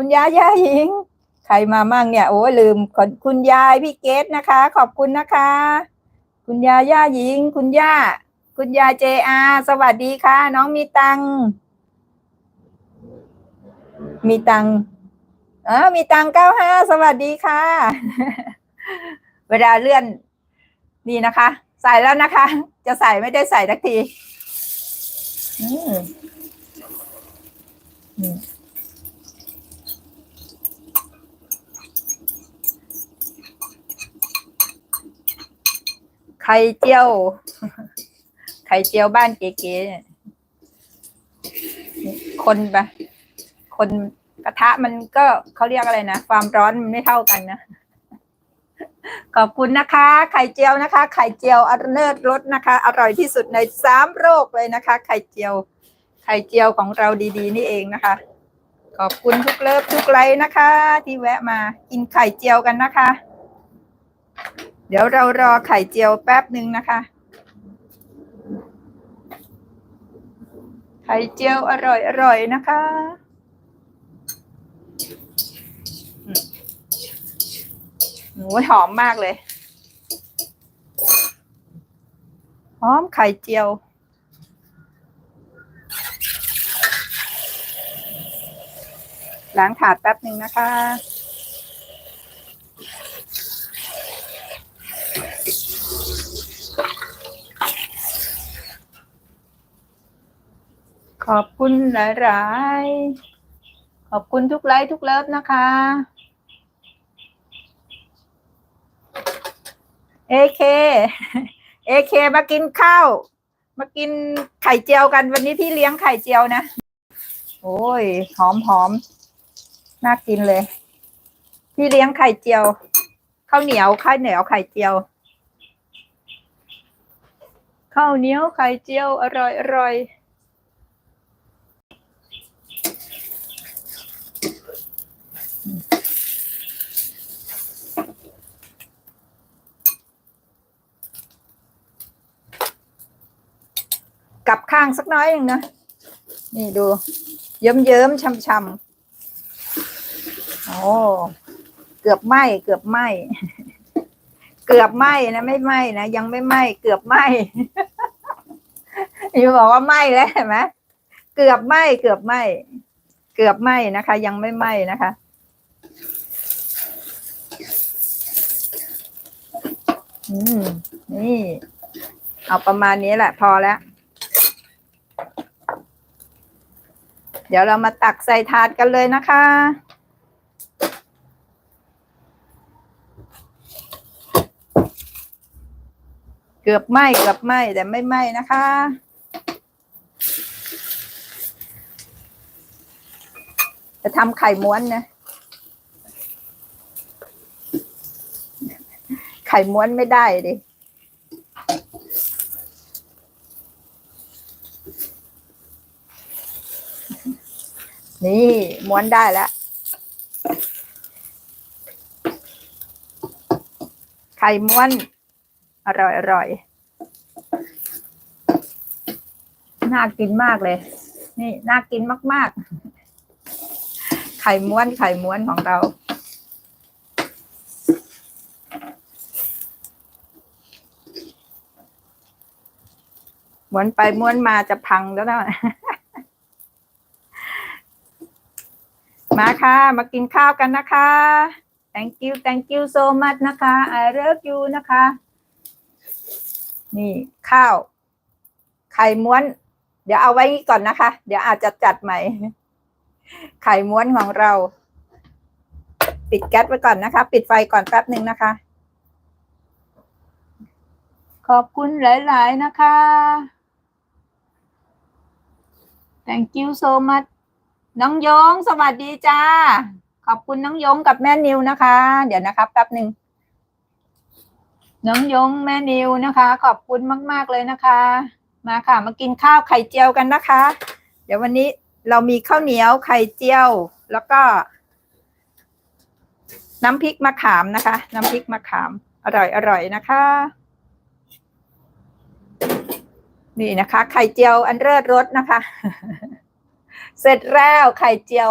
คุณยายย่าหญิง ใครมามั่งเนี่ย โอ้ยลืมคุณยายพี่เกดนะคะ ขอบคุณนะคะ คุณยายย่าหญิง คุณย่า คุณยายเจอาสวัสดีค่ะ น้องมีตัง มีตังเออมีตังเก้าห้าสวัสดีค่ะ เวลาเลื่อน นี่นะคะ ใส่แล้วนะคะ จะใส่ไม่ได้ใส่ทักทีอืมอืมไข่เจียว ไข่เจียวบ้านเก๋ๆคนปะคนกระทะมันก็เขาเรียกอะไรนะ ความร้อนมันไม่เท่ากันนะ ขอบคุณนะคะ ไข่เจียวนะคะ ไข่เจียวอเนิศรสนะคะ อร่อยที่สุดในสามโรคเลยนะคะ ไข่เจียว ไข่เจียวของเราดีๆ นี่เองนะคะ ขอบคุณทุกเลิฟทุกไลค์นะคะ ที่แวะมากินไข่เจียวกันนะคะ เดี๋ยวเรารอไข่เจียวแป๊บหนึ่งนะคะ ไข่เจียวอร่อยอร่อยนะคะอืมโอ้ยหอมมากเลย หอมไข่เจียว ล้างถาดแป๊บหนึ่งนะคะ ขอบคุณหลายๆ ขอบคุณทุกไลค์ทุกเลิฟนะคะ เอเค เอเคมากินข้าว มากินไข่เจียวกันวันนี้พี่เลี้ยงไข่เจียวนะ โอ้ย หอมหอมน่ากินเลย พี่เลี้ยงไข่เจียว ข้าวเหนียวข้าวเหนียวไข่เจียว ข้าวเหนียวไข่เจียวอร่อยอร่อย กลับข้างสักน้อยหนึ่งนะ นี่ดู เยิ้มเยิ้มๆช่ำโอ้เกือบไหมเกือบไหมเกือบไหมนะไม่ไหมนะยังไม่ไหมเกือบไหมอยู่บอกว่าไหมแล้วเห็นไหมเกือบไหมเกือบไหมเกือบไหมนะคะ ยังไม่ไหมนะคะอืมนี่ เอาประมาณนี้แหละ พอแล้ว เดี๋ยวเรามาตักใส่ถาดกันเลยนะคะ เกือบไหม้เกือบไหม้แต่ไม่ไหม้นะคะ จะทำไข่ม้วนนะไข่ม้วนไม่ได้ดิ นี่ม้วนได้แล้ว ไข่ม้วน อร่อยอร่อยน่ากินมากเลย นี่น่ากินมาก ๆ ไข่ม้วนไข่ม้วนของเรา ม้วนไปม้วนมาจะพังแล้วนะ มาค่ะ มากินข้าวกันนะคะ thank you thank you so much นะคะ I love you นะคะ นี่ข้าว ไข่ม้วน เดี๋ยวเอาไว้ก่อนนะคะ เดี๋ยวอาจจะจัดใหม่ ไข่ม้วนของเรา ปิดแก๊สไว้ก่อนนะคะ ปิดไฟก่อนแป๊บหนึ่งนะคะ ขอบคุณหลาย ๆ นะคะ thank you so much น้องยงสวัสดีจ้า ขอบคุณน้องยงกับแม่นิวนะคะ เดี๋ยวนะครับแป๊บหนึ่งน้องยงแม่นิวนะคะ ขอบคุณมาก ๆ เลยนะคะ มาค่ะ มากินข้าวไข่เจียวกันนะคะ เดี๋ยววันนี้เรามีข้าวเหนียวไข่เจียว แล้วก็ น้ำพริกมะขามนะคะ น้ำพริกมะขาม อร่อยอร่อยนะคะ นี่นะคะ ไข่เจียวอันเลิศรสนะคะ เสร็จแล้วไข่เจียว